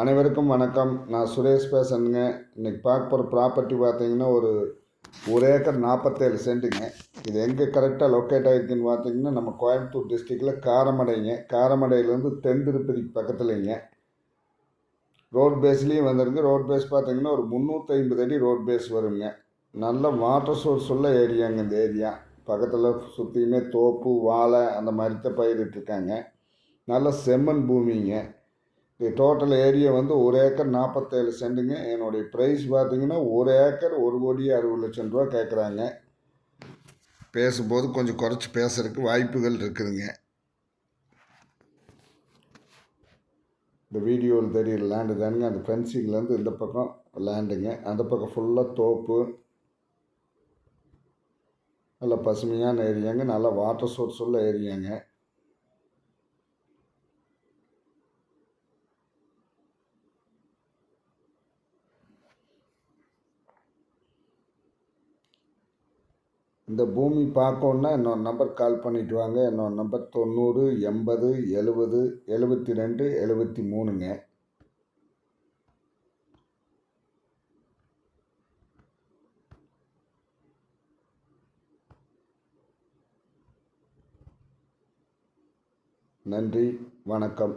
அனைவருக்கும் வணக்கம். நான் சுரேஷ் பேசுறேங்க இன்றைக்கி பார்க்க போகிற ப்ராப்பர்ட்டி பார்த்தீங்கன்னா ஒரு ஒரு ஏக்கர் நாற்பத்தேழு சென்ட்டுங்க. இது எங்கே கரெக்டாக லொக்கேட் ஆகிருக்குன்னு பார்த்தீங்கன்னா நம்ம கோயம்புத்தூர் டிஸ்ட்ரிக்டில் காரமடைங்க. காரமடையிலேருந்து தென் திருப்பதி பக்கத்துலேங்க ரோட் பேஸ்லேயும் வந்துருக்கு ரோட் பேஸ் பார்த்தீங்கன்னா ஒரு முந்நூற்றி ஐம்பது அடி ரோட் பேஸ் வருங்க. நல்ல வாட்டர் சோர்ஸ் உள்ள ஏரியாங்க இந்த ஏரியா பக்கத்தில் சுற்றியுமே தோப்பு வாழை அந்த மாதிரி தான் பயிரிட்டுருக்காங்க. நல்ல செம்மண் பூமிங்க. டோட்டல் ஏரியா வந்து ஒரு ஏக்கர் நாற்பத்தேழு சென்ட்டுங்க. என்னுடைய ப்ரைஸ் பார்த்தீங்கன்னா ஒரு ஏக்கர் ஒரு கோடி அறுபது லட்சம் ரூபா கேட்குறாங்க பேசும்போது கொஞ்சம் குறைச்சி பேசுறதுக்கு வாய்ப்புகள் இருக்குதுங்க. இந்த வீடியோவில் தெரியுற லேண்டு தானுங்க. அந்த ஃபென்சிங்லேருந்து இந்த பக்கம் லேண்டுங்க அந்த பக்கம் ஃபுல்லாக தோப்பு. நல்லா பசுமையான ஏரியாங்க நல்ல வாட்டர் சோர்ஸ் உள்ள ஏரியாங்க இந்த பூமி பார்க்கணுன்னா என்னோட நம்பர் கால் பண்ணிட்டு வாங்க. என்னோட நம்பர் தொண்ணூறு எண்பது எழுபது எழுபத்தி ரெண்டு எழுபத்தி மூணுங்க நன்றி. வணக்கம்.